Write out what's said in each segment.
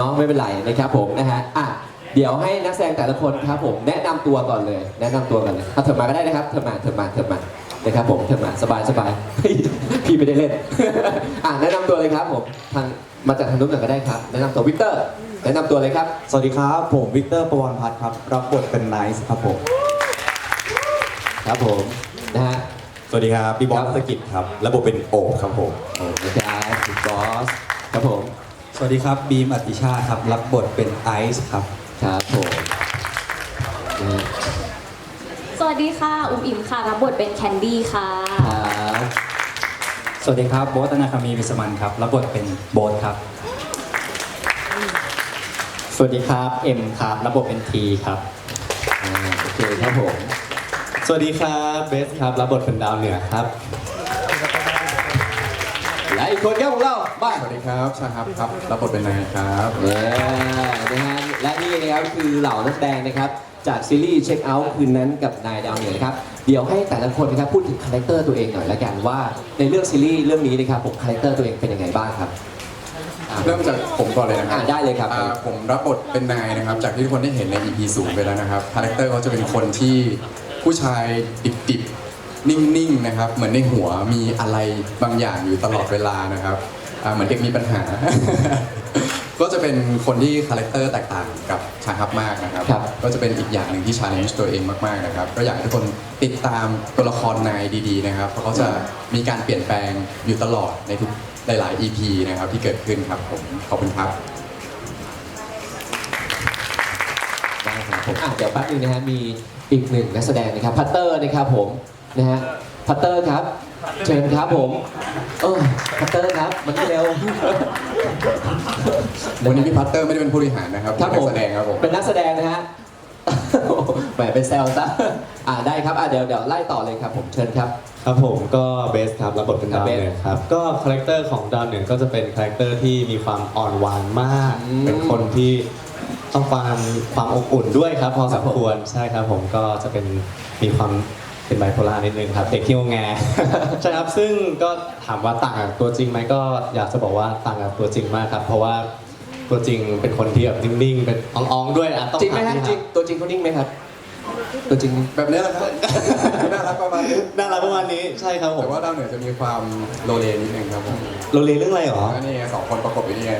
น้องไม่เป็นไรนะครับผมนะฮะอะเดี๋ยวให้นักแสดงแต่ละคนครับผมแนะนำตัวก่อนเลย แนะนำตัวกันเลยเอาเถิดมาก็ได้นะครับเถิดมาเถิดมาเถิดมานะครับผมเถิดมาสบายสบายเฮ้ยพี่ไม่ได้เล่น อะแนะนำตัวเลยครับผมทางมาจากทางนู้นก่อนก็ได้ครับ แนะนำตัววิกเตอร์ แนะนำตัวเลยครับ สวัสดีครับ ผมวิกเตอร์ประวันพัฒน์ครับ รับบทเป็นไนซ์ครับผม ครับผม นะฮะ สวัสดีครับพี่บอครัสบ สกิจครับรับบทเป็นโอบครับผม โอ้นะครับคุณบอสครับผม สวัสดีครับ บีมอติชาครับ รับบทเป็นไอซ์ครับ ครับผมนะฮะสวัสดีค่ะ อุ้มอิมค่ะ รับบทเป็นแคนดี้ค่ะ ครับ สวัสดีครับ โบ๊ทธนาคามีวิสมันครับ รับบทเป็นโบ๊ทครับ สวัสดีครับ เอ็มครับ รับบทเป็นทีครับอ่าโอเคครับผม สวัสดีครับ เบสครับ รับบทเป็นดาวเหนือครับและ อีกคนครับของเราบ้านสวัสดีครับชาครับครับรับบทเป็นนายครับเนี่ยนะฮะและนี่นะครับคือเหล่านักแสดงนะครับ จากซีรีส์เช็คเอาท์คืนนั้นกับนายดาวเหนือนะครับเดี๋ยวให้แต่ละคนนะครับพูดถึงคาแรคเตอร์ตัวเองหน่อยละกันว่าในเรื่องซีรีส์เรื่องนี้นะครับผมคาแรคเตอร์ตัวเองเป็นยังไงบ้างครับอ่าเริ่มจากผมก่อนเลยนะครัอ่าได้เลยครับ อ่าผมรับบทเป็นนายนะครับ จากที่ทุกคนได้เห็นใน EP ศูนย์ไปแล้วนะครับคาแรคเตอร์เขาจะเป็นคนที่ผู้ชายดิบๆ นิ่งๆนะครับ เหมือนในหัวมีอะไรบางอย่างอยู่ตลอดเวลานะครับอ่าเหมือนเด็กมีปัญหา ก็จะเป็นคนที่คาแรคเตอร์แตกต่างกับชาฮับมากนะครับ ครับ ก็จะเป็นอีกอย่างหนึ่งที่ชาเลนจ์ตัวเองมากๆนะครับ ก็อยากให้ทุกคนติดตามตัวละครนายดีๆนะครับ เพราะเขาจะมีการเปลี่ยนแปลงอยู่ตลอดในทุกหลายๆ EP นะครับที่เกิดขึ้นครับผมขอบคุณครับ ได้ครับผมอะเดี๋ยวแป๊บนึงนะฮะมีอีกหนึ่งนักแสดงนะครับพัตเตอร์นะครับผม นะฮะพัตเตอร์ครับ เชิญครับผมเออพัตเตอร์ครับมันเร็ววันนี้พี่พัตเตอร์ไม่ได้เป็นผู้บริหารนะครับครับเป็นผมนักแสดงครับผมเป็นนักแสดงนะฮะแหมเป็นแซลซะอ่าได้ครับอ่าเดี๋ยวเดี๋ยวไล่ต่อเลยครับ ผมเชิญครับ ครับผมก็เบสครับรับบทเป็นครัดาบวเหนือครับ ก็คาแรคเตอร์ของดาวเหนือก็จะเป็นคาแรคเตอร์ที่มีความอ่อนหวานมาก อืม เป็นคนที่ต้องการความอบอุ่นด้วยครับ พอครัสบมผมควรใช่ครับผมก็จะเป็นมีความ เป็นไบโพล่านิดนึงครับเด็กที่งงแงใช่ครับซึ่งก็ถามว่าต่างกับตัวจริงไหมก็อยากจะบอกว่าต่างกับตัวจริงมากครับ เพราะว่าตัวจริงเป็นคนที่แบบนิ่งๆเป็นอ่องๆด้วยอะต้องจริงไหมฮะถาจริงตัวจริงเขานิ่งไหมครับ ตัวจริงแบบนี้แหละครับน่ารักประมาณนี้น่ารักประมาณนี้ใช่ครับผแต่มว่าดาวเหนือจะมีความโลเลนิดนึงครับผมเราเรียนเรื่องอะไรหรอ แล้วนี่ไงสองคนประกบอยู่นี่ไง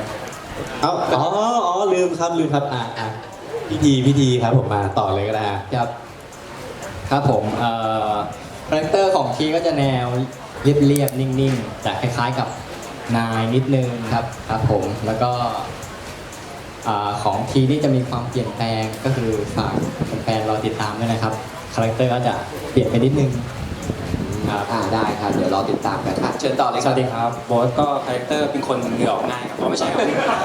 เอาอ๋ออ๋อลืมครับลืมครับอะอะพิธีพิธีครับผมมาต่อเลยก็ได้อะครับ ครับผมเอ่อคาแรคเตอร์ของทีก็จะแนวเรียบๆนิ่งๆจะคล้ายๆกับนายนิดนึงครับครับผมแล้วก็อ่าของทีนี่จะมีความเปลี่ยนแปลงก็คือฝากแฟนๆรอติดตามด้วยนะครับคาแรคเตอร์ก็จะเปลี่ยนไปนิดนึง ครับอ่าได้ครับ เดี๋ยวรอติดตามกันอะเชิญต่อเลยสครับวัสดีครับโบ๊ทก็คาแรคเตอร์เป็นคนเหงื่อออกง่ายครับอ๋อไม่ใช่ครับ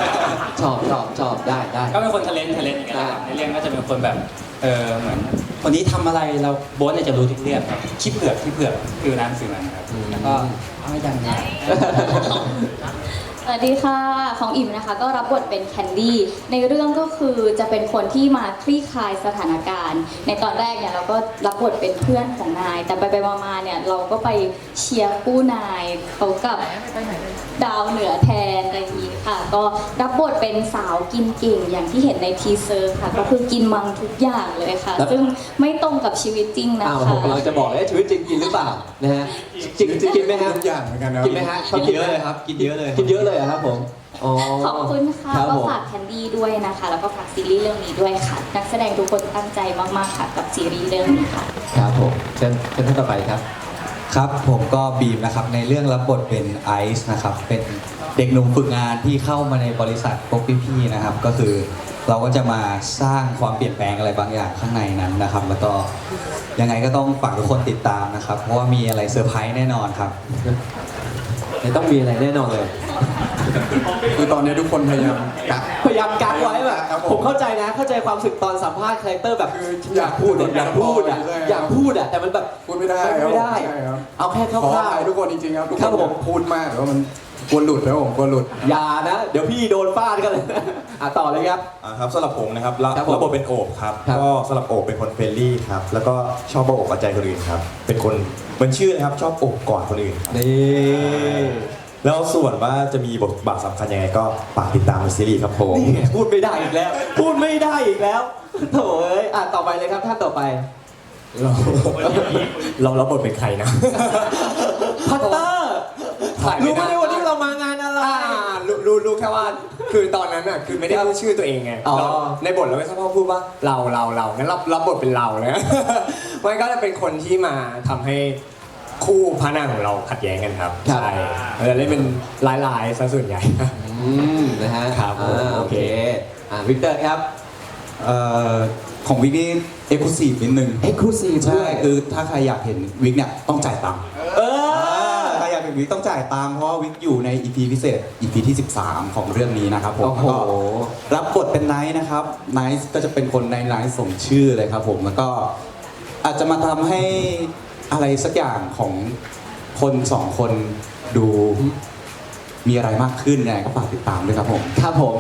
ชอบชอบชอบได้ได้ก็เป็นคนทะเลนทะเลนอย่างเงี้ยนะครับในเรื่องก็จะเป็นคนแบบเออเหมือนคนที่ทำอะไรเราโบ๊ทเนี่ยจะรู้ทุกเรื่องครับคิดเผือกคิดเผือกคือนั้นสื่อนั้นครับแล้วก็เอาให้ดังหน่อย สวัสดีค่ะของอิมนะคะก็รับบทเป็นแคนดี้ในเรื่องก็คือจะเป็นคนที่มาคลี่คลายสถานการณ์ ในตอนแรกเนี่ยเราก็รับบทเป็นเพื่อนของนาย แต่ไปไปๆมาๆเนี่ยเราก็ไปเชียร์กู้นายเขากับดาวเหนือแทนอะไรอย่างนี้ค่ะ ก็รับบทเป็นสาวกินเก่งอย่างที่เห็นในทีเซอร์ค่ะ ก็คือกินมังทุกอย่างเลยค่ะแล้วซึ่งไม่ตรงกับชีวิตจริงนะอ้าวคะผมกำลังจะบอกเลยชีวิตจริงกินหรือเปล่านะฮะจริงจริงกินไหมฮะทุกอย่างเหมือนกันนะกินไหมฮะชอบกินเยอะเลยครับกินเยอะเลยกินเยอะเลยเหรอครับผมอ๋อ ขอบคุณค่ะรับก็ผมฝากแคนดี้ด้วยนะคะ แล้วก็ฝากซีรีส์เรื่องนี้ด้วยค่ะ นักแสดงทุกคนตั้งใจมากๆค่ะกับซีรีส์เรื่องนี้ค่ะ ครับผมเชิญเชิญท่านต่อไปครับ ครับผมก็บีมนะครับในเรื่องรับบทเป็นไอซ์นะครับเป็นเด็กหนุ่มฝึกงานที่เข้ามาในบริษัทพวกพี่ๆนะครับ ก็คือเราก็จะมาสร้างความเปลี่ยนแปลงอะไรบางอย่างข้างในนั้นนะครับ แล้วก็ยังไงก็ต้องฝากทุกคนติดตามนะครับ เพราะว่ามีอะไรเซอร์ไพรส์แน่นอนครับ ไม่ต้องมีอะไรแน่นอนเลย คือตอนนี้ทุกคนพยายามกัก พยายามกักไว้แบบครับผมผมเข้าใจนะ เข้าใจความรู้สึกตอนสัมภาษณ์คาแรคเตอร์แบบคืออยากพูดอะอยากพูดอะใช่ครับ อยากพูดอะแต่มันแบบพูดไม่ได้ไม่ได้ ใช่ครับเอาแค่คขออร่าว ภัยทุกคนจริงๆครับทุกครับคนผม พูดมากแต่ว่ามันกลัวหลุดแล้วผมกลัวหลุด ๆอย่านะ เดี๋ยวพี่โดนฟาดกันเลยนะอะต่อเลยครับ อ่าครับสำหรับผมนะครับรับครับผมรับบทเป็นโอบครับครับก็สำหรับโอบเป็นคนเฟรนลี่ครับแล้วก็ชอบมาโอบเอาใจคนอื่นครับเป็นคนเหมือนชื่อนะครับชอบโอบกอดคนอื่นครับ นี่ แล้วส่วนว่าจะมีบทบาทสำคัญยังไงก็ฝากติดตามในซีรีส์ครับผมนี่ไงพูดไม่ได้อีกแล้ว พูดไม่ได้อีกแล้วโถเอ้ยอะต่อไปเลยครับท่านต่อไปเราเรารับบทเป็นใครนะพัตเตอร์รู้ไหมวันนี้เรามางานอะไรอ่ารู้รู้รู้แค่ว่าคือตอนนั้นอะคือไม่ได้พูดชื่อตัวเองไงอ๋อ เราในบทเราไม่ชอบพูดว่าเราเราเรางั้นเรารับบทเป็นเรานะ มันก็จะเป็นคนที่มาทำให้ คู่พระนางของเราขัดแย้งกันครับครับ ใช่เราจะเล่นเป็นลายลายๆซะส่วนใหญ่ อืมนะฮะครับผม อ่าโอเคอ่าวิกเตอร์ครับเอ่อของวิกนี่เอ็กซ์คลูซีฟนิดนึงเอ็กซ์คลูซีฟใช่คือถ้าใครอยากเห็นวิกเนี่ยต้องจ่ายตังค์เออใครอยากเห็นวิกต้องจ่ายตังค์เพราะว่าวิกอยู่ใน EP พิเศษ EP ที่ 13 ของเรื่องนี้นะครับผมโอ้โห แล้วก็รับบทเป็นไนท์นะครับไนท์ก็จะเป็นคนในไนท์สมชื่อเลยครับผมแล้วก็อาจจะมาทำให้ อะไรสักอย่างของคนสองคนดูมีอะไรมากขึ้นเนี่ยก็ฝากติดตามด้วยครับผมครับผม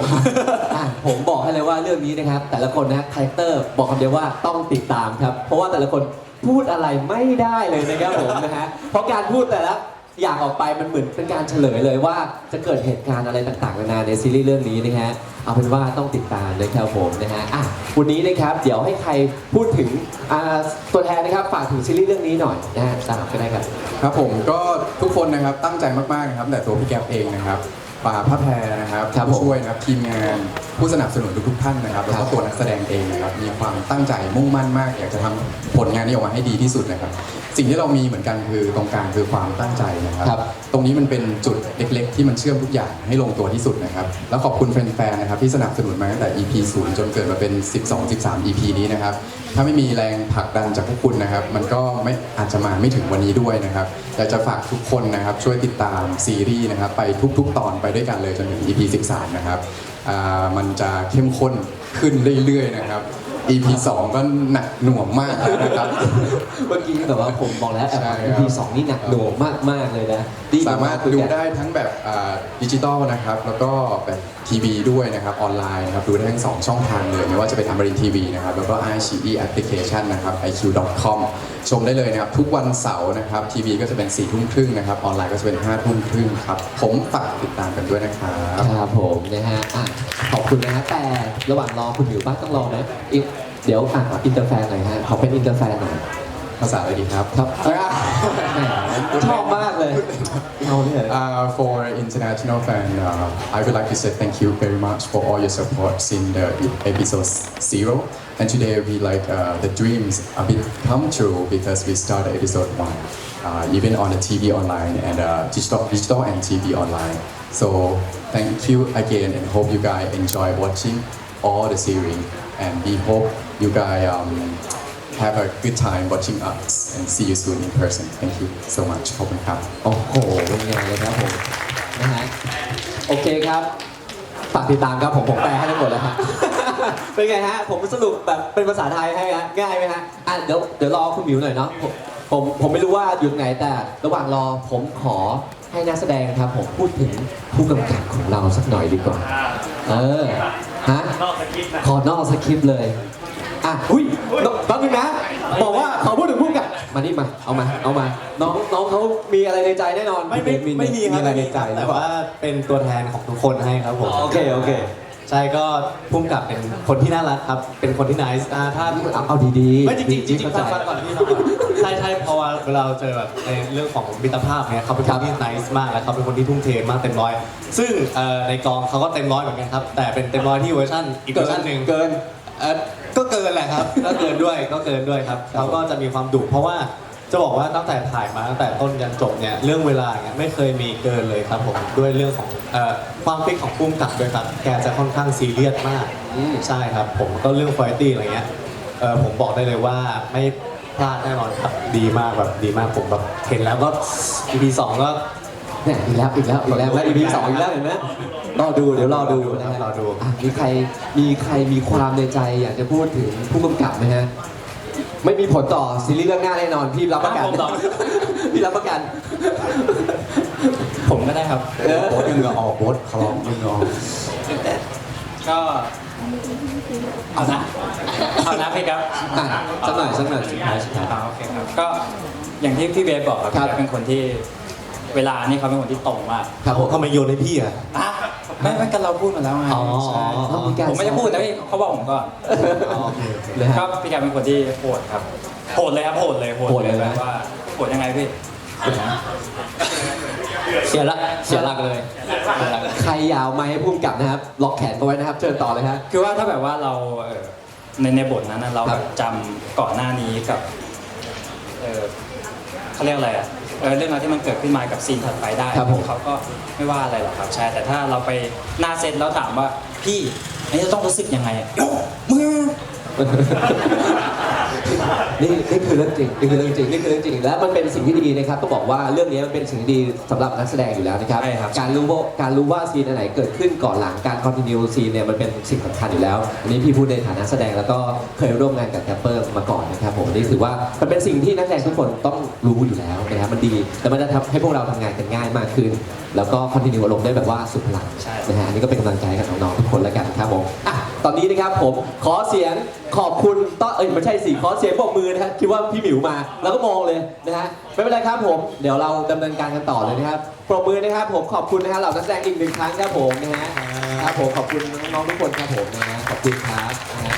อะผมบอกให้เลยว่าเรื่องนี้นะครับ แต่ละคนนะคาแรคเตอร์บอกคำเดียวว่าต้องติดตามครับ เพราะว่าแต่ละคนพูดอะไรไม่ได้เลยนะครับผมนะฮะเพราะการพูดแต่ละ อย่างออกไปมันเหมือนเป็นการเฉลยเลยว่าจะเกิดเหตุการณ์อะไรต่างๆนานาในซีรีส์เรื่องนี้นะฮะเอาเป็นว่าต้องติดตามนะครับผมนะฮะอะวันนี้นะครับเดี๋ยวให้ใครพูดถึงอ่าตัวแทนนะครับฝากถึงซีรีส์เรื่องนี้หน่อยนะฮะตามก็ได้ครับ ครับผมก็ทุกคนนะครับตั้งใจมากๆนะครับแต่ตัวพี่แก๊ปเองนะครับ ป่าพระแพรนะครับครับผู้ผมช่วยนะครับทีมงานผู้สนับสนุนทุกๆท่านนะครับแล้วครัก็บ ตัวนักแสดงเองนะครับมีความตั้งใจมุ่งมั่นมากอยากจะทำผลงานนี้ออกมาให้ดีที่สุดนะครับ สิ่งที่เรามีเหมือนกันคือตรงกลางคือความตั้งใจนะครับ ครับ ตรงนี้มันเป็นจุดเล็ก ๆ ที่มันเชื่อมทุกอย่างให้ลงตัวที่สุดนะครับ แล้วขอบคุณแฟนๆนะครับที่สนับสนุนมาตั้งแต่ EP 0 จนเกิดมาเป็น 12 13 EP นี้นะครับ ถ้าไม่มีแรงผลักดันจากพวกคุณนะครับ มันก็ไม่อาจจะมาไม่ถึงวันนี้ด้วยนะครับอยากจะฝากทุกคนนะครับช่วยติดตามซีรีส์นะครับ ไปทุก ๆ ตอนไปด้วยกันเลยจนถึง EP 13 นะครับอ่ามันจะเข้มข้นขึ้นเรื่อยๆนะครับ EP 2 ก็หนักหน่วงมากแล้วนะครับ เมื่อกี้แบบว่าผมบอกแล้วแอบใช่ฟังครับ EP สองนี่หนักหน่วงมากๆเลยนะดีสามารถดูได้ทั้งแบบดิจิตอลนะครับ แล้วก็แบบทีวีด้วยนะครับ ออนไลน์นะครับ ดูได้ทั้ง 2 ช่องทางเลย ไม่ว่าจะเป็นอมรินทีวีนะครับ แล้วก็ i อ e แอปพลิเคชันนะครับ iq.com ชมได้เลยนะครับ ทุกวันเสาร์นะครับ ทีวีก็จะเป็น4ี่ทุ่มครึ่งนะครับ ออนไลน์ก็จะเป็น5้าทุ่มครึ่งครับ ผมฝากติดตามกันด้วยนะครับ ครับผมนะฮะอะขอบคุณนะฮะแต่ระหว่างรอคุณอยู่บ้านต้องรอไหมอีกเดี๋ยวอะอินเตอร์แฟนหน่อยฮะขอเป็นอินเตอร์แฟนหน่อยภาษาอะไรดีครับ ครับแหมชอบมาก เลยเอาเนี่ย Uh, for international fan, uh, I would like to say thank you very much for all your support in the episode zero. And today we like uh, the dreams a bit come true because we started episode one, uh, even on the TV online and uh, digital, digital and TV online. So thank you again and hope you guys enjoy watching all the series. And we hope you guys um, have a good time watching us and see you soon in person. Thank you so much. ขอบคุณครับ โอ้โหเป็นไงเลยครับผมนะฮะโอเคครับฝากติดตามครับผมผมแปลให้ทั้งหมดแล้วฮะ เป็นไงฮะ ผมสรุปแบบเป็นภาษาไทยให้ฮะง่ายไหมฮะอะเดี๋ยวเดี๋ยวรอคุณหมิวหน่อยเนาะผมผมผมไม่รู้ว่าอยู่ไหนแต่ ระหว่างรอผมขอให้นักแสดงครับ ผมพูดถึงผู้กำกับของเราสักหน่อยดีกว่า เออฮะขอนอกสคริปต์เลย อะอุ้ยแป๊บนึงนะ บอกว่าขอพูดถึงผู้กำกับมานี่มา เอามา เอามา น้องน้องเขามีอะไรในใจแน่นอนไม่ไม่ไม่มีครับอะไรในใจหรืแต่อเปล่าว่าเป็นตัวแทนของทุกคนให้ครับผมโอเคโอเคใช่ก็พุ่มกับเป็นคนที่น่ารักครับ เป็นคนที่น c e อ่าถ้าเอาเอาดีๆไม่จริงๆจริงๆเข้าฟังใจฟังก่อนพี่ฟังก่อนใช่ใช่เพราะว่าเวลาเราเจอแบบในเรื่องของมิตรภาพเนี่ยเขาเป็นคนที่น c e มากและเขาเป็นคนที่ทุ่มเทมากเต็มร้อย ซึ่งเอ่อในกองเขาก็เต็มร้อยเหมือนกันครับ แต่เป็นเต็มร้อยที่เวอร์ชันอีกเวอร์ชันหนึ่งเกินเอ่อ ก็เกินแหละครับ ก็เกินด้วยก็เกินด้วยครับเขาก็จะมีความดุเพราะว่าจะบอกว่าตั้งแต่ถ่ายมาตั้งแต่ต้นยันจบเนี่ยเรื่องเวลาเนี่ยไม่เคยมีเกินเลยครับผมด้วยเรื่องของเอ่อความฟิกของพุ่มกับด้วยครับแกจะค่อนข้างซีเรียสมากอืมใช่ครับ ผมก็เรื่องคุณภาพอะไรเงี้ยเออผมบอกได้เลยว่าไม่พลาดแน่นอนครับดีมากแบบดีมากผมแบบเห็นแล้วก็ EP สองก็ เนี่ยอีกแล้วอีกแล้วอีกแล้วและ EP สองอีกแล้วเห็นไหมรอดูเดี๋ยวรอดูนะฮะรอดูอะมีใครมีใครมีความในใจอยากจะพูดถึงผู้กำกับไหมฮะไม่มีผลต่อซีรีส์เรื่องหน้าแน่นอนพี่รับประกันผมต่อ พี่รับประกัน ผมก็ได้ครับ เออโบ๊ทยังเหงือออกโบ๊ทเขาร้องยังเหงือออกก็เอานะเอานะพี่ครับอะสักหน่อยสักหน่อยสุดท้ายสุดท้ายอ่าโอเคครับ ก็อย่างที่พี่เบสบอกครับครับ พี่เบสเป็นคนที่ เวลานี่เขาเป็นคนที่ตรงมากครับผมทำไมโยนให้พี่อะอะไม่ไม่กันเราพูดมาแล้วไงอ๋อใช่ต้องมีการผมไม่ได้พูดนะพี่เขาบอกผมก่อนนะฮะครับพี่แกเป็นคนที่โหดครับโหดเลยครับโหดเลยโหดเลยแบนะบว่าโหดยังไงพี่เสียหลักเสียหลักเลยเสียหลักเลยใครยาวไม้ให้พุ่มกลับนะครับ ล็อกแขนเขาไว้นะครับ เชิญต่อเลยฮะ คือว่าถ้าแบบว่าเราเอ่อในในบทนั้นนะเราครัแบบบจำก่อนหน้านี้กับเออเขาเรียกอะไรอะ เออเรื่องราวที่มันเกิดขึ้นมากับซีนถัดไปได้ครับผม เขาก็ไม่ว่าอะไรหรอกครับใช่แต่ถ้าเราไปหน้าเซตแล้วถามว่าพี่อันนี้จะต้องรู้สึกยังไงอะโอ้มึง นี่นี่คือเรื่องจริงนี่คือเรื่องจริงนี่คือเรื่องจริงและมันเป็นสิ่งที่ดีนะครับต้องบอกว่าเรื่องนี้มันเป็นสิ่งที่ดีสำหรับนักแสดงอยู่แล้วนะครับ ใช่ครับ การรู้ว่าการรู้ว่าซีนอันไหนเกิดขึ้นก่อนหลังการคอนติเนียซีนเนี่ยมันเป็นสิ่งสำคัญอยู่แล้วอันนี้พี่พูดในฐานะแสดงแล้วก็เคยร่วมงานกับแคปเปอร์มาก่อนนะครับผมนี่ถือว่ามันเป็นสิ่งที่นักแสดงทุกคนต้องรู้อยู่แล้วนะครับมันดีแต่มันจะทำให้พวกเราทำงานกันง่ายมากขึ้น แล้วก็คอนติเนียอารมณ์ได้แบบว่าสุดพลังใช่ นะฮะอันนี้ก็เป็นกำลังใจให้กับน้องๆทุกคนแล้วกันครับผมอะ ตอนนี้นะครับผมขอเสียงขอบคุณต้อเอ้ยไม่ใช่สิขอเสียงปรบมือนะฮะคิดว่าพี่หมิวมา แล้วก็มองเลยนะฮะไม่เป็นไรครับผม เดี๋ยวเราดำเนินการกันต่อเลยนะครับปรบมือนะครับผมขอบคุณนะฮะเหล่านักแสดงอีกหนึ่งครั้งครับผมนะฮะครับผมขอบคุณน้องๆทุกคนครับผมนะฮะขอบคุณครับนะฮะ